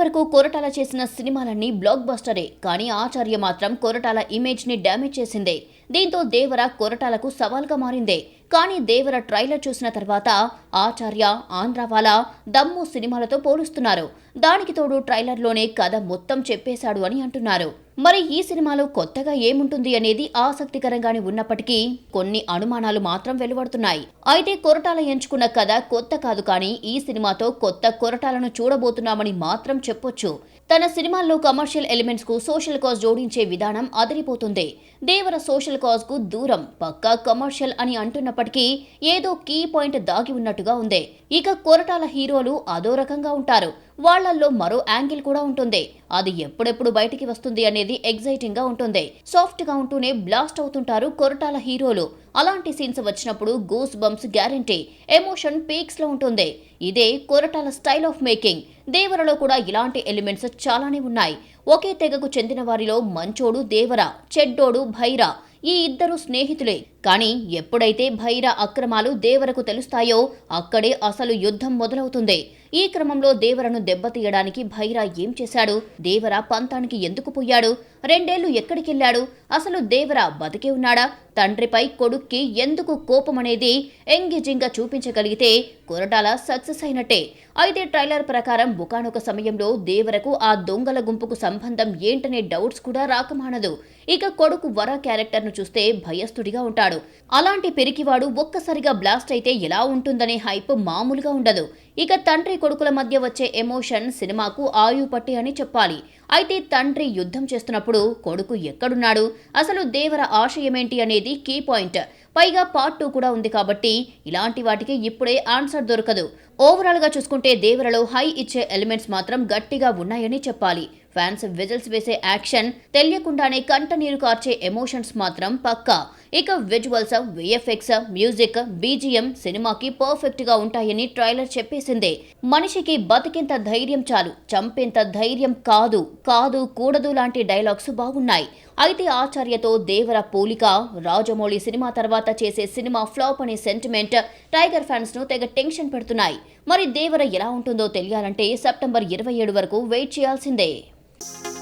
వరకు కొరటాల చేసిన సినిమాలన్నీ బ్లాక్ బస్టరే కానీ ఆచార్య మాత్రం కొరటాల ఇమేజ్ని డ్యామేజ్ చేసిందే. దీంతో దేవర కొరటాలకు సవాల్గా మారిందే. కానీ దేవర ట్రైలర్ చూసిన తర్వాత ఆచార్య ఆంధ్రవాల దమ్ము సినిమాలతో పోలుస్తున్నారు. దానికి తోడు ట్రైలర్లోనే కథ మొత్తం చెప్పేశాడు అని అంటున్నారు. మరి ఈ సినిమాలో కొత్తగా ఏముంటుంది అనేది ఆసక్తికరంగానే ఉన్నప్పటికీ కొన్ని అనుమానాలు మాత్రం వెలువడుతున్నాయి. అయితే కొరటాల ఎంచుకున్న కథ కొత్త కాదు కానీ ఈ సినిమాతో కొత్త కొరటాలను చూడబోతున్నామని మాత్రం చెప్పొచ్చు. తన సినిమాల్లో కమర్షియల్ ఎలిమెంట్స్కు సోషల్ కాజ్ జోడించే విధానం అదిరిపోతుంది. దేవర సోషల్ కాజ్కు దూరం పక్కా కమర్షియల్ అని అంటున్నప్పటికీ ఏదో కీ పాయింట్ దాగి ఉన్నట్టుగా ఉంది. ఇక కొరటాల హీరోలు అదో రకంగా ఉంటారు. వాళ్ళల్లో మరో యాంగిల్ కూడా ఉంటుంది. అది ఎప్పుడెప్పుడు బయటికి వస్తుంది అనేది ఎగ్జైటింగ్గా ఉంటుంది. సాఫ్ట్గా ఉంటూనే బ్లాస్ట్ అవుతుంటారు కొరటాల హీరోలు. అలాంటి సీన్స్ వచ్చినప్పుడు గూస్ బంప్స్ గ్యారంటీ ఎమోషన్ పీక్స్లో ఉంటుంది. ఇదే కొరటాల స్టైల్ ఆఫ్ మేకింగ్. దేవరలో కూడా ఇలాంటి ఎలిమెంట్స్ చాలానే ఉన్నాయి. ఒకే తెగకు చెందిన వారిలో మంచోడు దేవర చెడ్డోడు భైరా. ఈ ఇద్దరు స్నేహితులే. కానీ ఎప్పుడైతే భైర అక్రమాలు దేవరకు తెలుస్తాయో అక్కడే అసలు యుద్ధం మొదలవుతుంది. ఈ క్రమంలో దేవరను దెబ్బతీయడానికి భైరా ఏం చేశాడు? దేవర పంతానికి ఎందుకు పోయాడు? రెండేళ్ళు ఎక్కడికెళ్ళాడు? అసలు దేవర బతికే ఉన్నాడా? తండ్రిపై కొడుక్కి ఎందుకు కోపం అనేది ఎంగేజింగ్గా చూపించగలిగితే కొరటాల సక్సెస్ అయినట్టే. అయితే ట్రైలర్ ప్రకారం బుకానొక సమయంలో దేవరకు ఆ దొంగల గుంపుకు సంబంధం ఏంటనే డౌట్స్ కూడా రాకమానదు. ఇక కొడుకు వర క్యారెక్టర్ను చూస్తే భయస్థుడిగా ఉంటాడు. అలాంటి పెరికివాడు ఒక్కసారిగా బ్లాస్ట్ అయితే ఎలా ఉంటుందనే హైప్ మామూలుగా ఉండదు. ఇక తండ్రి కొడుకుల మధ్య వచ్చే ఎమోషన్ సినిమాకు ఆయు పట్టి అని చెప్పాలి. అయితే తండ్రి యుద్ధం చేస్తున్నప్పుడు కొడుకు ఎక్కడున్నాడు? అసలు దేవర ఆశయమేంటి అనేది కీ పాయింట్. పైగా పార్ట్ టూ కూడా ఉంది కాబట్టి ఇలాంటి వాటికి ఇప్పుడే ఆన్సర్ దొరకదు. ఓవరాల్గా చూసుకుంటే దేవరలో హై ఇచ్చే ఎలిమెంట్స్ మాత్రం గట్టిగా ఉన్నాయని చెప్పాలి. ఫ్యాన్స్ విజిల్స్ వేసే యాక్షన్ తెలియకుండానే కంట నీరు కార్చే ఎమోషన్స్ మాత్రం పక్కా. ఇక విజువల్స్ విఎఫ్ఎక్స్ మ్యూజిక్ బీజిఎం సినిమాకి పర్ఫెక్ట్గా ఉంటాయని ట్రైలర్ చెప్పేసిందే. మనిషికి బతికింత ధైర్యం చాలు చంపేంత ధైర్యం కాదు కాదు కూడదు లాంటి డైలాగ్స్ బాగున్నాయి. అయితే ఆచార్యతో దేవర పోలిక రాజమౌళి సినిమా తర్వాత చేసే సినిమా ఫ్లాప్ అనే సెంటిమెంట్ టైగర్ ఫ్యాన్స్ను తెగ టెన్షన్ పెడుతున్నాయి. మరి దేవర ఎలా ఉంటుందో తెలియాలంటే సెప్టెంబర్ ఇరవై ఏడు వరకు వెయిట్ చేయాల్సిందే. Thank you